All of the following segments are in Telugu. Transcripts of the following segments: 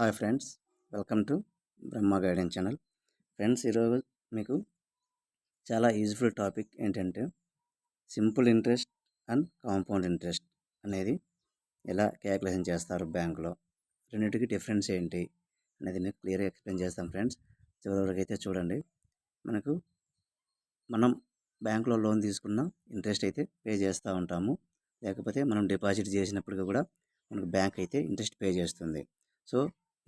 Hi friends welcome to Brahma guidance channel. Friends ఈరోజు మీకు చాలా యూజ్ఫుల్ టాపిక్ ఏంటంటే simple interest and compound interest అనేది ఎలా క్యాలిక్యులేషన్ చేస్తారు బ్యాంకులో? రెండింటికి డిఫరెన్స్ ఏంటి అనేది మీకు క్లియర్గా ఎక్స్ప్లెయిన్ చేస్తాం ఫ్రెండ్స్. చివరి వరకు అయితే చూడండి. మనకు మనం బ్యాంకులో లోన్ తీసుకున్న ఇంట్రెస్ట్ అయితే పే చేస్తూ ఉంటాము. లేకపోతే మనం డిపాజిట్ చేసినప్పటికీ కూడా మనకు బ్యాంక్ అయితే ఇంట్రెస్ట్ పే చేస్తుంది. సో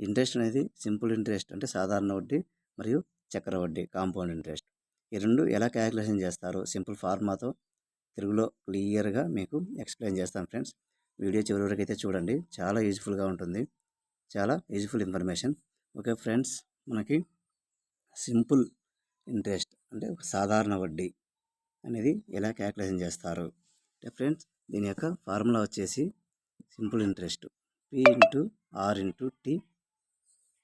ఇంట్రెస్ట్ అనేది సింపుల్ ఇంట్రెస్ట్ అంటే సాధారణ వడ్డీ మరియు చక్ర వడ్డీ కాంపౌండ్ ఇంట్రెస్ట్. ఈ రెండు ఎలా క్యాలిక్యులేషన్ చేస్తారు సింపుల్ ఫార్మాతో తెలుగులో క్లియర్గా మీకు ఎక్స్ప్లెయిన్ చేస్తాను ఫ్రెండ్స్. వీడియో చివరి వరకు అయితే చూడండి. చాలా యూజ్ఫుల్గా ఉంటుంది. చాలా యూజ్ఫుల్ ఇన్ఫర్మేషన్. ఓకే ఫ్రెండ్స్ మనకి సింపుల్ ఇంట్రెస్ట్ అంటే ఒక సాధారణ వడ్డీ అనేది ఎలా క్యాలిక్యులేషన్ చేస్తారు. అంటే ఫ్రెండ్స్ దీని యొక్క ఫార్ములా వచ్చేసి simple interest. P into R into T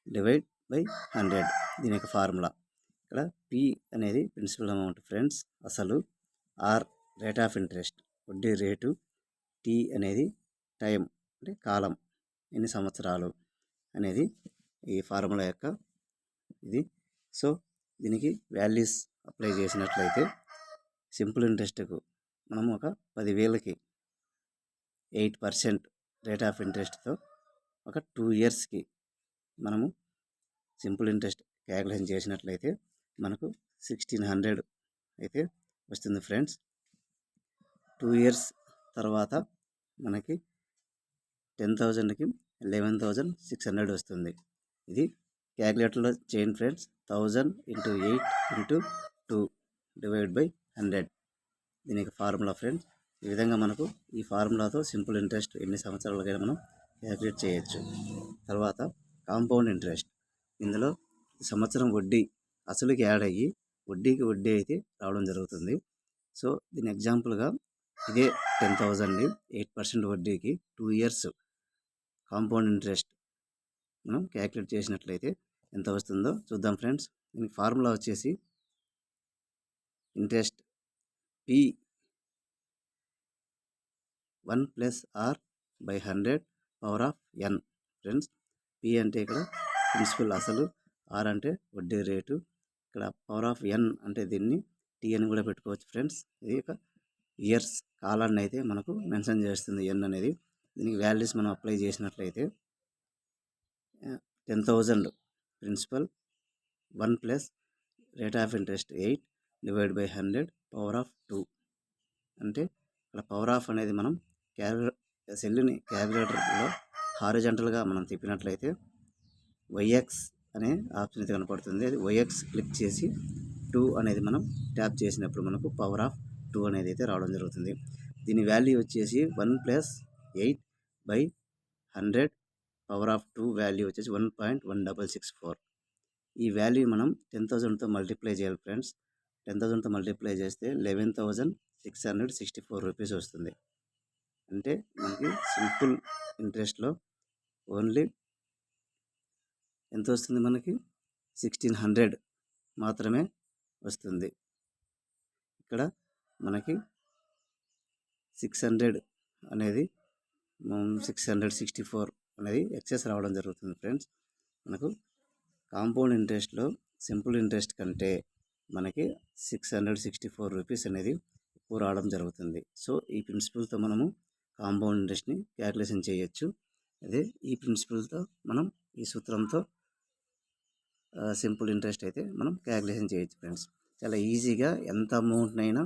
divide by hundred. దీని యొక్క ఫార్ములా. ఇక్కడ పి అనేది ప్రిన్సిపల్ అమౌంట్ ఫ్రెండ్స్. అసలు ఆర్ రేట్ ఆఫ్ ఇంట్రెస్ట్. వడ్డీ రేటు టీ అనేది టైం అంటే కాలం. ఎన్ని సంవత్సరాలు అనేది ఈ ఫార్ములా యొక్క ఇది. సో దీనికి వాల్యూస్ అప్లై చేసినట్లయితే సింపుల్ ఇంట్రెస్ట్కు మనం ఒక పదివేలకి ఎయిట్ పర్సెంట్ రేట్ ఆఫ్ ఇంట్రెస్ట్తో ఒక టూ ఇయర్స్కి మనము సింపుల్ ఇంట్రెస్ట్ క్యాల్కులేషన్ చేసినట్లయితే మనకు సిక్స్టీన్ హండ్రెడ్ అయితే వస్తుంది ఫ్రెండ్స్. టూ ఇయర్స్ తర్వాత మనకి టెన్ థౌజండ్కి లెవెన్ థౌజండ్ సిక్స్ హండ్రెడ్ వస్తుంది. ఇది క్యాలిక్యులేటర్లో చేయండి friends. Thousand into eight into two divide by hundred. దీనికి ఫార్ములా ఫ్రెండ్స్. ఈ విధంగా మనకు ఈ ఫార్ములాతో సింపుల్ ఇంట్రెస్ట్ ఎన్ని సంవత్సరాలకైనా మనం క్యాలిక్యులేట్ చేయొచ్చు. తర్వాత కాంపౌండ్ ఇంట్రెస్ట్. ఇందులో సంవత్సరం వడ్డీ అసలుకి యాడ్ అయ్యి వడ్డీకి వడ్డీ అయితే రావడం జరుగుతుంది. సో దీని ఎగ్జాంపుల్గా ఇదే టెన్ థౌజండ్ని ఎయిట్ పర్సెంట్ వడ్డీకి టూ ఇయర్స్ కాంపౌండ్ ఇంట్రెస్ట్ మనం క్యాలిక్యులేట్ చేసినట్లయితే ఎంత వస్తుందో చూద్దాం ఫ్రెండ్స్. దీనికి ఫార్ములా వచ్చేసి interest P one plus R by hundred power of N. Friends P అంటే ఇక్కడ ప్రిన్సిపల్ అసలు ఆర్ అంటే వడ్డీ రేటు. ఇక్కడ పవర్ ఆఫ్ ఎన్ అంటే దీన్ని టీ అని కూడా పెట్టుకోవచ్చు ఫ్రెండ్స్ ఇది ఒక ఇయర్స్ కాలాన్ని అయితే మనకు మెన్షన్ చేస్తుంది ఎన్ అనేది. దీనికి వాల్యూస్ మనం అప్లై చేసినట్లయితే ten thousand principal one plus rate of interest eight divide by hundred power of two అంటే ఇక్కడ పవర్ ఆఫ్ అనేది మనం క్యాలిక్యులేటర్ సెల్ని క్యాలిక్యులేటర్లో హారిజంటల్గా మనం తిప్పినట్లయితే వైఎక్స్ అనే ఆప్షన్ అయితే కనపడుతుంది. అది వైఎక్స్ క్లిక్ చేసి టూ అనేది మనం ట్యాప్ చేసినప్పుడు మనకు పవర్ ఆఫ్ టూ అనేది అయితే రావడం జరుగుతుంది. దీని వాల్యూ వచ్చేసి one plus eight by hundred power of two value వచ్చేసి one point one double six four ఈ వాల్యూ మనం టెన్ థౌజండ్తో మల్టిప్లై చేయాలి ఫ్రెండ్స్ టెన్ థౌజండ్తో మల్టిప్లై చేస్తే eleven thousand six hundred sixty four rupees వస్తుంది. అంటే మనకి సింపుల్ ఇంట్రెస్ట్లో ఓన్లీ ఎంత వస్తుంది మనకి? సిక్స్టీన్ హండ్రెడ్ మాత్రమే వస్తుంది. ఇక్కడ మనకి సిక్స్ హండ్రెడ్ అనేది సిక్స్ హండ్రెడ్ సిక్స్టీ ఫోర్ అనేది ఎక్సెస్ రావడం జరుగుతుంది ఫ్రెండ్స్. మనకు కాంపౌండ్ ఇంట్రెస్ట్లో సింపుల్ ఇంట్రెస్ట్ కంటే మనకి six hundred sixty four rupees అనేది ఎక్కువ రావడం జరుగుతుంది. సో ఈ ప్రిన్సిపల్తో మనము కాంపౌండ్ ఇంట్రెస్ట్ని క్యాల్కులేషన్ చేయొచ్చు. అదే ఈ ప్రిన్సిపల్తో మనం ఈ సూత్రంతో సింపుల్ ఇంట్రెస్ట్ అయితే మనం క్యాల్కులేషన్ చేయొచ్చు ఫ్రెండ్స్. చాలా ఈజీగా ఎంత అమౌంట్నైనా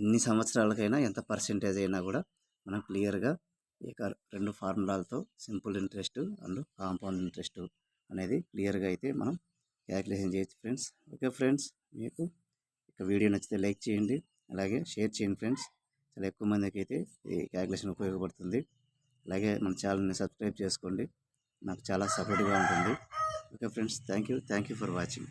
ఎన్ని సంవత్సరాలకైనా ఎంత పర్సెంటేజ్ అయినా కూడా మనం క్లియర్గా ఈ రెండు ఫార్ములాలతో simple interest and compound interest అనేది క్లియర్గా అయితే మనం క్యాల్కులేషన్ చేయొచ్చు ఫ్రెండ్స్. ఓకే ఫ్రెండ్స్ మీకు ఇక వీడియో నచ్చితే లైక్ చేయండి. అలాగే షేర్ చేయండి ఫ్రెండ్స్. చాలా ఎక్కువ మందికి అయితే ఈ క్యాలిక్యులేషన్ ఉపయోగపడుతుంది. అలాగే మన ఛానల్ని సబ్స్క్రైబ్ చేసుకోండి. నాకు చాలా సపోర్ట్గా ఉంటుంది. Okay friends thank you thank you for watching.